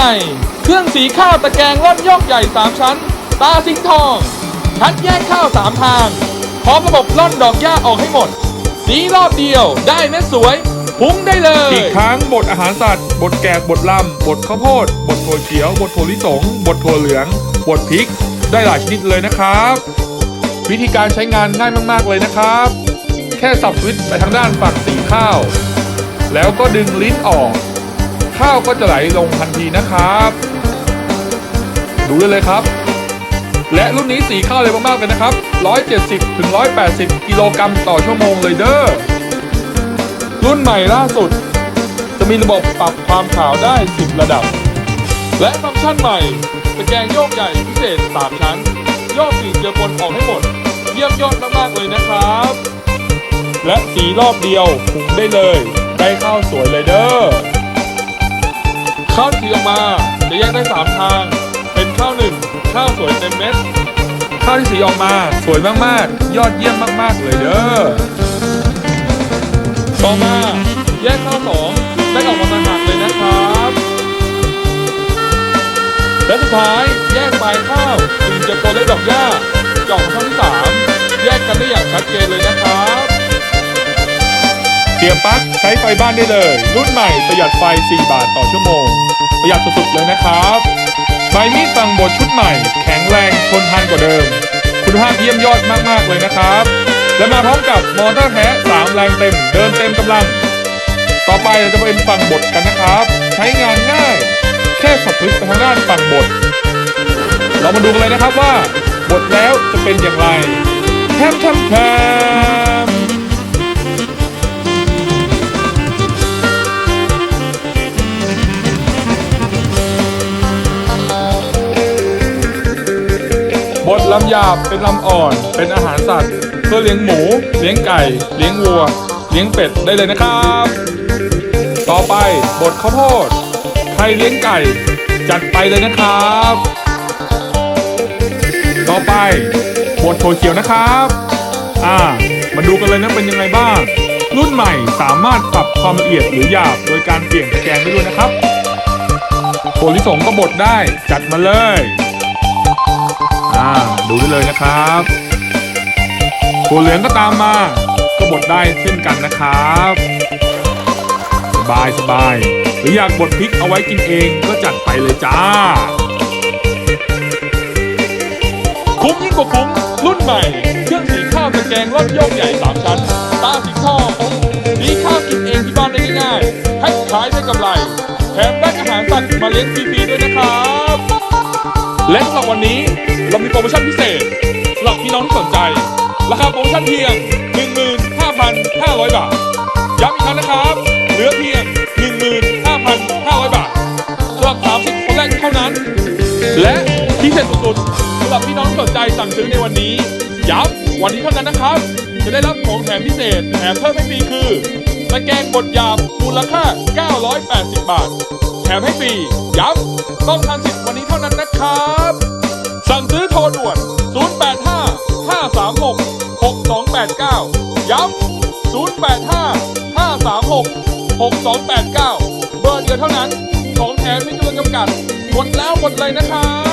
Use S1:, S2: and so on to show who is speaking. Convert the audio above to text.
S1: ม่ เครื่องสีข้าวตะแกรงร่อนยอกใหญ่ 3 ชั้น ตาสิงทอง คัดแยกข้าว 3 ทาง พร้อมระบบร่อนดอกหญ้าออกให้หมด สีรอบเดียวได้เม็ดสวย พุ้งได้เลย
S2: อีกทั้งบดอาหารสัตว์ บดแกกบดลำบดข้าวโพด บดถั่วเขียว บดถั่วลิสง บดถั่วเหลือง บดพริก ได้หลายชนิดเลยนะครับ วิธีการใช้งานง่ายมากๆเลยนะครับ แค่สับสวิตช์ไปทางด้านฝั่งสีข้าว แล้วก็ดึงลิ้นออก ข้าวก็จะไหลลงทันทีนะครับ ดูได้เลยครับ และรุ่นนี้สีข้าวเร็วมากๆเลยนะครับ 170ถึง180 กิโลกรัมต่อชั่วโมงเลยเด้อ รุ่นใหม่ล่าสุด จะมีระบบปรับความขาวได้ 10 ระดับ และฟังก์ชันใหม่ตะแกรงโยกใหญ่พิเศษ 3 ชั้น โยกสิ่งเจือปนออกให้หมด เยี่ยมยอดมากๆเลยนะครับและสีรอบเดียวหุงได้เลย ได้ข้าวสวยเลยเด้อ ข้าวที่ออกมาจะแยกได้ 3 ทาง เป็นข้าวหนึ่งข้าวสวยเต็มเม็ด ข้าวที่สีออกมาสวยมากๆ ยอดเยี่ยมมากๆ เลยเด้อ ต่อมาแยกข้าวสองได้ออกมาต่างหากเลยนะครับ และสุดท้ายแยกปลายข้าวจึงจะโตได้ดอกหญ้าจ่องช่องที่สามแยกกันได้อย่างชัดเจนเลยนะครับเสียบปลั๊กใช้ไฟบ้านได้เลย รุ่นใหม่ประหยัดไฟ 4 บาทต่อชั่วโมง ประหยัดสุดๆเลยนะครับใบมีดฟังบดชุดใหม่ แข็งแรงทนทานกว่าเดิม คุณภาพเยี่ยมยอดมากๆเลยนะครับ และมาพร้อมกับมอเตอร์แท้3แรงเต็ม เดินเต็มกำลัง ต่อไปเราจะเป็นฝั่งบดกันนะครับ ใช้งานง่าย แค่สับพลิกไปทางด้านฝั่งบดเรามาดูกันเลยนะครับว่าบดแล้วจะเป็นอย่างไรแทมแทมแทม ลำหยาบเป็นลำอ่อน เป็นอาหารสัตว์ เพื่อเลี้ยงหมู เลี้ยงไก่ เลี้ยงวัว เลี้ยงเป็ดได้เลยนะครับ ต่อไปบดข้าวโพดใครเลี้ยงไก่ จัดไปเลยนะครับ ต่อไปบดถั่วเขียวนะครับ อ่า มาดูกันเลยนะเป็นยังไงบ้าง รุ่นใหม่สามารถปรับความละเอียดหรือหยาบโดยการเปลี่ยนตะแกรงได้ด้วยนะครับถั่วลิสงก็บดได้จัดมาเลย อ่าดูได้เลยนะครับถั่วเหลืองก็ตามมา ก็บดได้เช่นกันนะครับ สบายสบายหรืออยากบดพริกเอาไว้กินเองก็จัดไปเลยจ้า
S1: คุ้มยิ่งกว่าคุ้มรุ่นใหม่ เครื่องสีข้าวตะแกรงร่อนโยกใหญ่3ชั้นตาสีทองสีข้าวกินเองที่บ้านได้ง่ายๆแพ็คขายได้กำไรแถมได้อาหารสัตว์มาเลี้ยงฟรีๆด้วย และสำหรับวันนี้เรามีโปรโมชั่นพิเศษสำหรับพี่น้องที่สนใจ ราคาโปรโมชั่นเพียง 15,500 บาท ย้ำอีกครั้งนะครับ เหลือเพียง 15,500 บาทสำหรับ 30 คนแรกเท่านั้น และพิเศษสุดๆสำหรับพี่น้องที่สนใจสั่งซื้อในวันนี้ ย้ำวันนี้เท่านั้นนะครับ จะได้รับของแถมพิเศษแถมเพิ่มให้ฟรีคือตะแกรงบดหยาบมูลค่า 980 บาท แถมให้ฟรี ย้ำต้องทันสิทธิ์วันนี้เท่านั้นนะครับ รด่วน 085 536 6289 ย้ำ 085 536 6289 เบอร์เดียวเท่านั้น ของแถมมีจำนวนจำกัด หมดแล้วหมดเลยนะครับ